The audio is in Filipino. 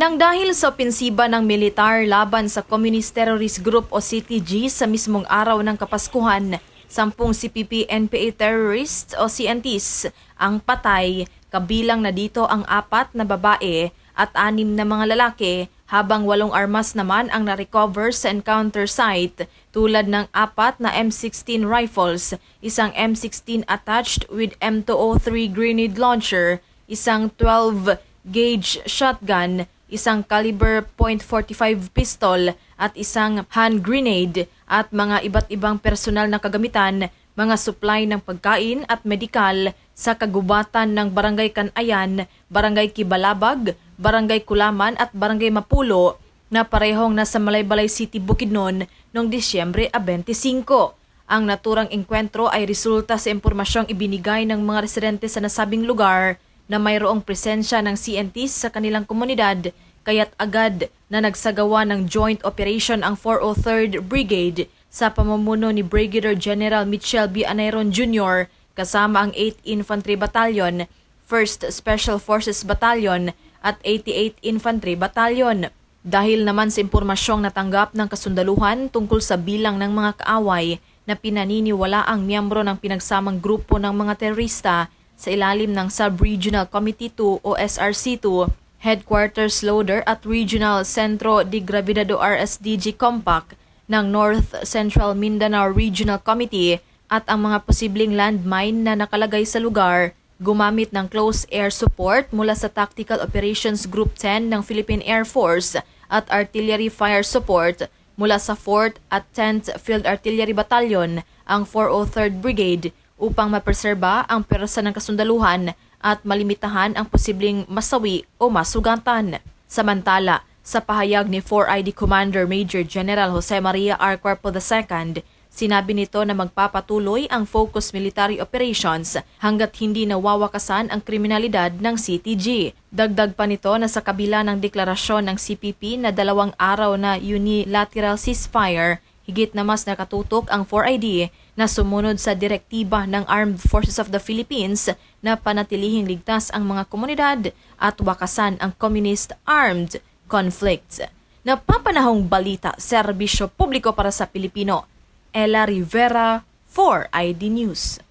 Nang dahil sa opensiba ng militar laban sa Communist Terrorist Group o CTG sa mismong araw ng Kapaskuhan, sampung CPP-NPA terrorists o CNTs ang patay, kabilang na dito ang apat na babae at anim na mga lalaki habang walong armas naman ang na-recover sa encounter site tulad ng apat na M16 rifles, isang M16 attached with M203 grenade launcher, isang 12 gauge shotgun, isang caliber .45 pistol at isang hand grenade at mga iba't ibang personal na kagamitan, mga supply ng pagkain at medikal sa kagubatan ng Barangay Kanayan, Barangay Kibalabag, Barangay Kulaman at Barangay Mapulo na parehong nasa Malaybalay City, Bukidnon noong Disyembre 25. Ang naturang engkwentro ay resulta sa impormasyong ibinigay ng mga residente sa nasabing lugar na mayroong presensya ng CNTs sa kanilang komunidad kaya't agad na nagsagawa ng joint operation ang 403rd Brigade sa pamumuno ni Brigadier General Mitchell B. Anairon Jr. kasama ang 8th Infantry Battalion, 1st Special Forces Battalion at 88th Infantry Battalion. Dahil naman sa impormasyong natanggap ng kasundaluhan tungkol sa bilang ng mga kaaway na pinaniniwala ang miyembro ng pinagsamang grupo ng mga terorista sa ilalim ng Sub-Regional Committee 2 o SRC2, Headquarters Loader at Regional Centro de Gravidado RSDG Compact ng North Central Mindanao Regional Committee at ang mga posibleng landmine na nakalagay sa lugar gumamit ng close air support mula sa Tactical Operations Group 10 ng Philippine Air Force at artillery fire support mula sa 4th at 10th Field Artillery Battalion, ang 403rd Brigade upang mapreserba ang persa ng kasundaluhan at malimitahan ang posibleng masawi o masugatan. Samantala, sa pahayag ni 4ID Commander Major General Jose Maria R. Cuerpo II, sinabi nito na magpapatuloy ang focus military operations hanggat hindi nawawakasan ang kriminalidad ng CTG. Dagdag pa nito na sa kabila ng deklarasyon ng CPP na dalawang araw na unilateral ceasefire, higit na mas nakatutok ang 4ID na sumunod sa direktiba ng Armed Forces of the Philippines na panatilihing ligtas ang mga komunidad at wakasan ang communist armed conflicts. Napapanahong balita, serbisyo publiko para sa Pilipino. Ella Rivera, 4ID News.